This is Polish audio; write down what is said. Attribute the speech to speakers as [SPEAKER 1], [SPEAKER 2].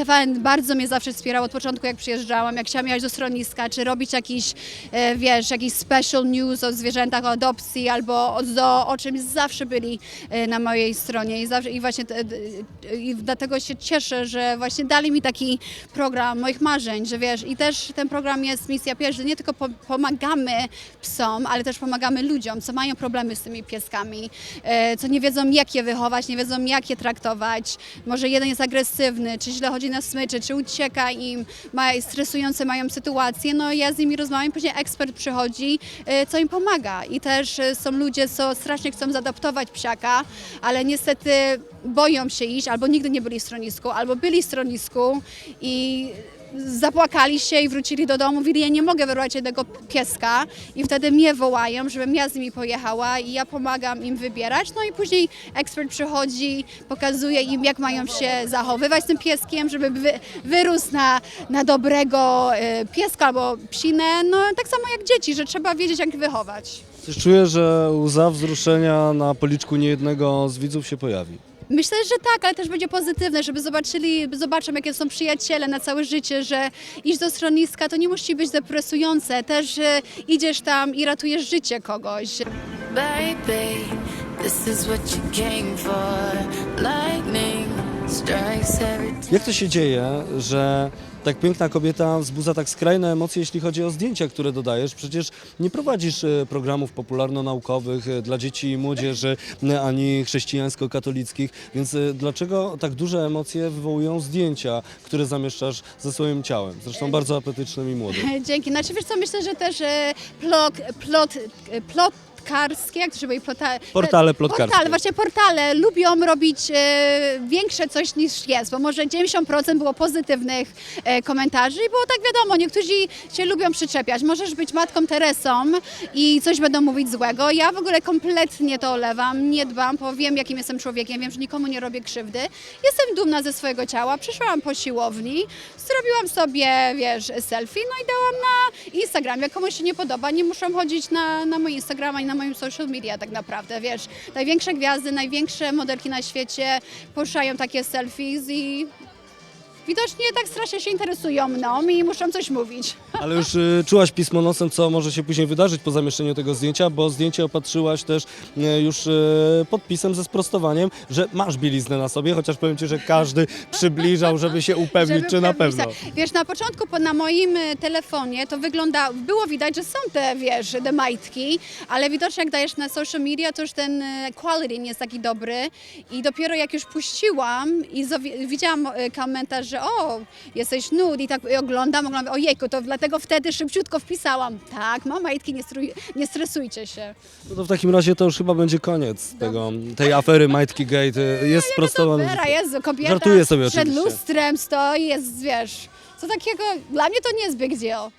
[SPEAKER 1] TVN bardzo mnie zawsze wspierał od początku, jak przyjeżdżałam, jak chciałam jechać do schroniska, czy robić jakiś, e, wiesz, jakiś special news o zwierzętach, o adopcji albo o zoo, o czymś, zawsze byli e, na mojej stronie. I, zawsze, i właśnie i dlatego się cieszę, że właśnie dali mi taki program moich marzeń, że wiesz, i też ten program jest misja pierwsza, że nie tylko po, pomagamy psom, ale też pomagamy ludziom, co mają problemy z tymi pieskami, e, co nie wiedzą jak je wychować, nie wiedzą jak je traktować, może jeden jest agresywny, czy źle chodzi na smyczy, czy ucieka im, ma, stresujące mają sytuacje, no ja z nimi rozmawiam, później ekspert przychodzi, e, co im pomaga. I też e, są ludzie, co strasznie chcą zaadoptować psiaka, ale niestety boją się iść, albo nigdy nie byli w schronisku, albo byli w schronisku i zapłakali się i wrócili do domu, mówili, ja nie mogę wyrwać jednego pieska i wtedy mnie wołają, żebym ja z nimi pojechała i ja pomagam im wybierać, no i później ekspert przychodzi, pokazuje im, jak mają się zachowywać z tym pieskiem, żeby wy, wyrósł na, na dobrego e, pieska albo psinę, no tak samo jak dzieci, że trzeba wiedzieć, jak wychować.
[SPEAKER 2] Czuję, że łza wzruszenia na policzku niejednego z widzów się pojawi.
[SPEAKER 1] Myślę, że tak, ale też będzie pozytywne, żeby zobaczyli, zobaczą jakie są przyjaciele na całe życie, że iść do schroniska to nie musi być depresujące, też że idziesz tam i ratujesz życie kogoś.
[SPEAKER 3] Baby, this is what you came for. Lightning strikes.
[SPEAKER 2] Jak to się dzieje, że tak piękna kobieta wzbudza tak skrajne emocje, jeśli chodzi o zdjęcia, które dodajesz? Przecież nie prowadzisz e, programów popularno-naukowych e, dla dzieci i młodzieży, e, ani chrześcijańsko-katolickich, więc dlaczego tak duże emocje wywołują zdjęcia, które zamieszczasz ze swoim ciałem? Zresztą bardzo apetycznym i młodym.
[SPEAKER 1] Dzięki. Znaczy wiesz co, myślę, że też plot, plot, e, plotkarskie, jak to się mówi, plota,
[SPEAKER 2] Portale plotkarskie.
[SPEAKER 1] Portale, właśnie portale lubią robić e, większe coś niż jest, bo może 90% było pozytywnych e, komentarzy i było tak wiadomo, niektórzy się lubią przyczepiać. Możesz być matką Teresą i coś będą mówić złego. Ja w ogóle kompletnie to olewam, nie dbam, bo wiem jakim jestem człowiekiem, wiem, że nikomu nie robię krzywdy. Jestem dumna ze swojego ciała, przyszłam po siłowni, zrobiłam sobie, wiesz, selfie, no i dałam na Instagram. Jak komuś się nie podoba, nie muszą chodzić na, na mój Instagram ani na moim social media tak naprawdę, wiesz. Największe gwiazdy, największe modelki na świecie poruszają takie selfies i widocznie tak strasznie się interesują mną i muszą coś mówić.
[SPEAKER 2] Ale już y, czułaś pismo nosem, co może się później wydarzyć po zamieszczeniu tego zdjęcia, bo zdjęcie opatrzyłaś też y, już y, podpisem ze sprostowaniem, że masz bieliznę na sobie, chociaż powiem Ci, że każdy przybliżał, żeby się upewnić,
[SPEAKER 1] Żeby
[SPEAKER 2] czy na
[SPEAKER 1] upewnić
[SPEAKER 2] pewno.
[SPEAKER 1] się. Wiesz, na początku po, na moim e, telefonie to wygląda, było widać, że są te, wiesz, te majtki, ale widocznie jak dajesz na social media, to już ten e, quality nie jest taki dobry i dopiero jak już puściłam i zowi- widziałam e, komentarz, że o, jesteś nude i tak i oglądam, oglądam, ojejku, to dlatego wtedy szybciutko wpisałam, tak, mam majtki, nie, strój, nie stresujcie się.
[SPEAKER 2] No to w takim razie to już chyba będzie koniec tego, tej afery Majtki Gate. Y, Jest sprostowane.
[SPEAKER 1] Dobra, Jezu, kobieta
[SPEAKER 2] Żartuję sobie
[SPEAKER 1] przed
[SPEAKER 2] oczywiście.
[SPEAKER 1] lustrem stoi, jest, wiesz, co takiego, dla mnie to nie jest big deal.